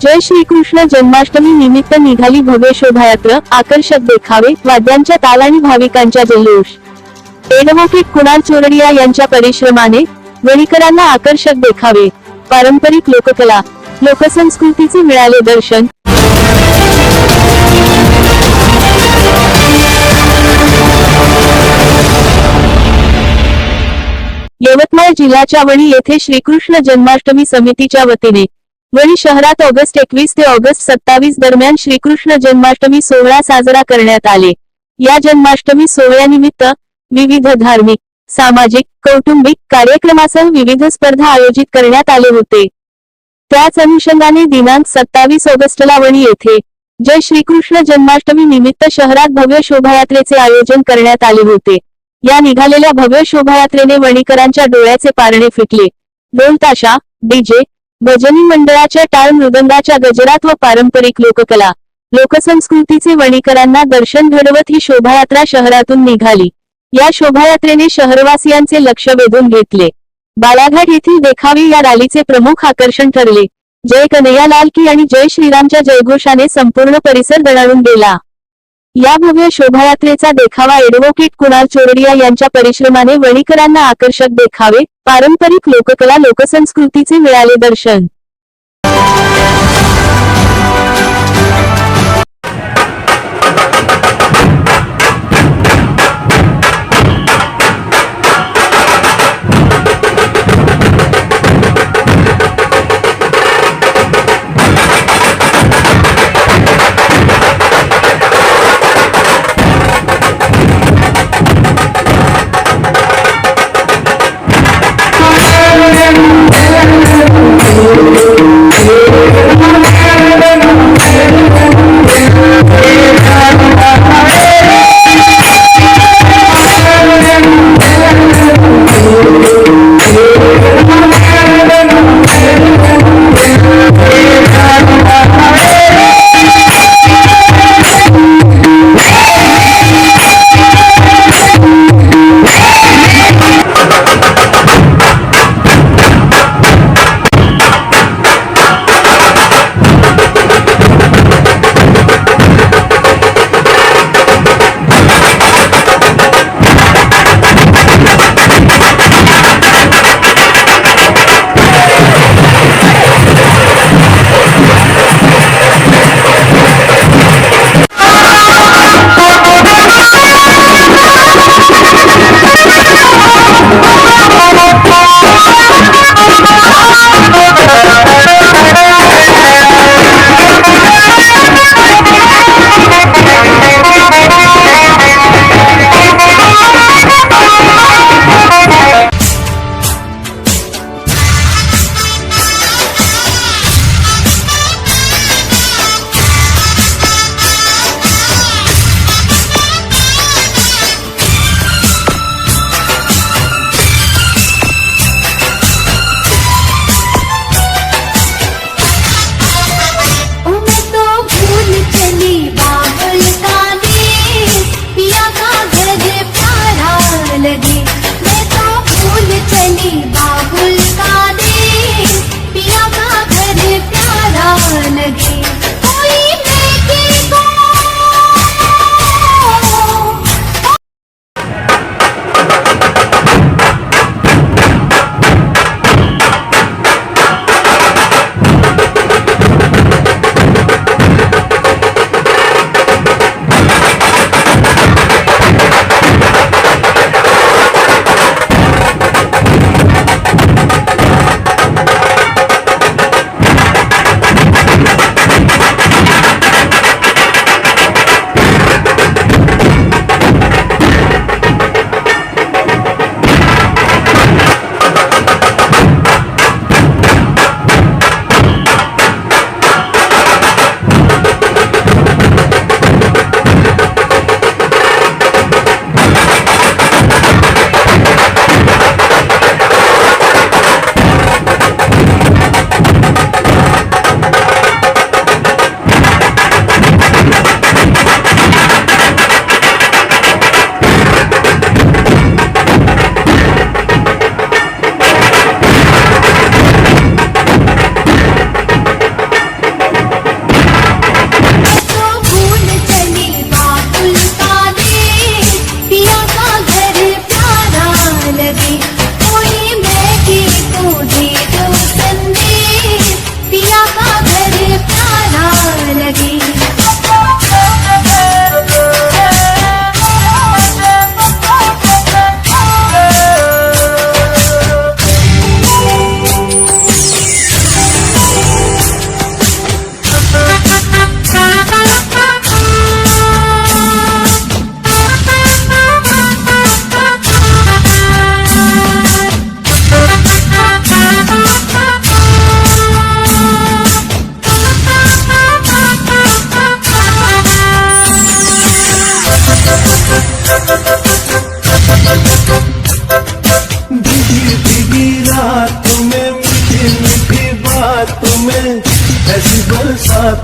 जय श्रीकृष्ण जन्माष्टमी निमित्त निघाली भव्य शोभायात्रा आकर्षक देखावे वाद्यांच्या ताल आणि भाविकांच्या जल्लोष. एडव्होकेट कुणाल चोरडिया यांच्या परिश्रमाने वणीकरांना आकर्षक देखावे. पारंपरिक लोककला लोकसंस्कृतीचे मिळाले दर्शन. यवतमाळ जिल्ह्याच्या वणी येथे श्रीकृष्ण जन्माष्टमी समितीच्या वतीने वणी शहरात ऑगस्ट एकवीस ते ऑगस्ट सत्तावीस दरम्यान श्रीकृष्ण जन्माष्टमी सोहळा साजरा करण्यात आले. या जन्माष्टमी सोहळ्यानिमित्त विविध धार्मिक सामाजिक कौटुंबिक कार्यक्रमासह विविध स्पर्धा आयोजित करण्यात आले होते. त्याच अनुषंगाने दिनांक सत्तावीस ऑगस्टला वणी येथे जय श्रीकृष्ण जन्माष्टमी निमित्त शहरात भव्य शोभायात्रेचे आयोजन करण्यात आले होते. या निघालेल्या भव्य शोभायात्रेने वणीकरांच्या डोळ्याचे पारणे फिटले. ढोल ताशा डीजे भजनी मंडळाच्या टाळ मृदंगाच्या गजरात व पारंपरिक लोककला. लोकसंस्कृतीचे वणीकरांना दर्शन घडवत ही शोभायात्रा शहरातून निघाली. या शोभायात्रेने शहरवासियांचे लक्ष वेधून घेतले. बालाघाट येथील देखावे या रॅलीचे प्रमुख आकर्षण ठरले. जय कन्हैयालाल की आणि जय श्रीरामच्या जयघोषाने संपूर्ण परिसर दणाणून गेला. या भव्य शोभायात्रेचा देखावा एडव्होकेट कुणाल चोरडिया यांच्या परिश्रमाने वणीकरांना आकर्षक देखावे पारंपरिक लोककला लोकसंस्कृतीचे मिळाले दर्शन.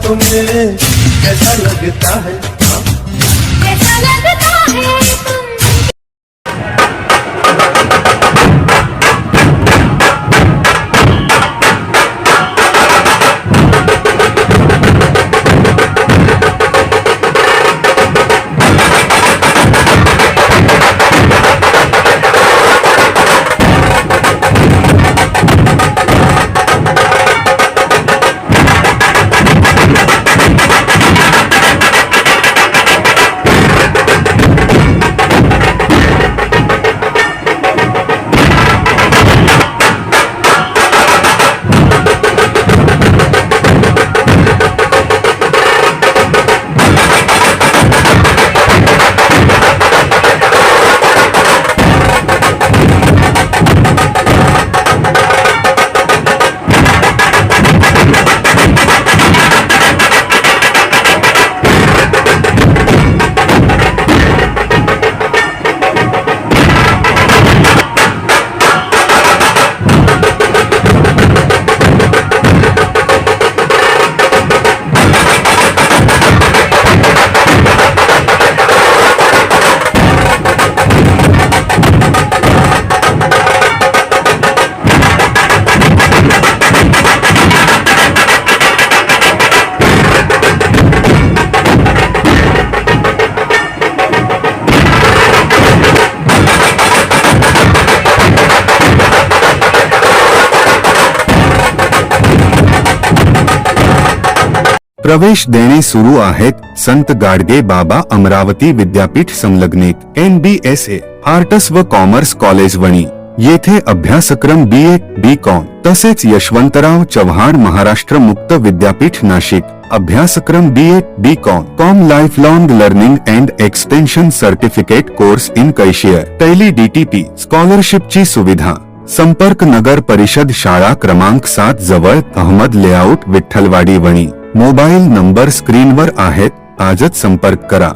तुम्हें कैसा लगता है हाँ? कैसा लगता प्रवेश देणे सुरू आहेत संत गाडगे बाबा अमरावती विद्यापीठ संलग्नित N B S A arts व कॉमर्स कॉलेज वणी. येथे अभ्यासक्रम बी ए बी कॉम तसेच यशवंतराव चव्हाण महाराष्ट्र मुक्त विद्यापीठ नाशिक. अभ्यासक्रम B A B com com life long learning and extension certificate course in cashier tally DTP स्कॉलरशिपची सुविधा. संपर्क नगर परिषद शाळा क्रमांक सात जवळ Ahmed layout Vitthalwadi Wani. Mobile number स्क्रीनवर आहेत आजच संपर्क करा.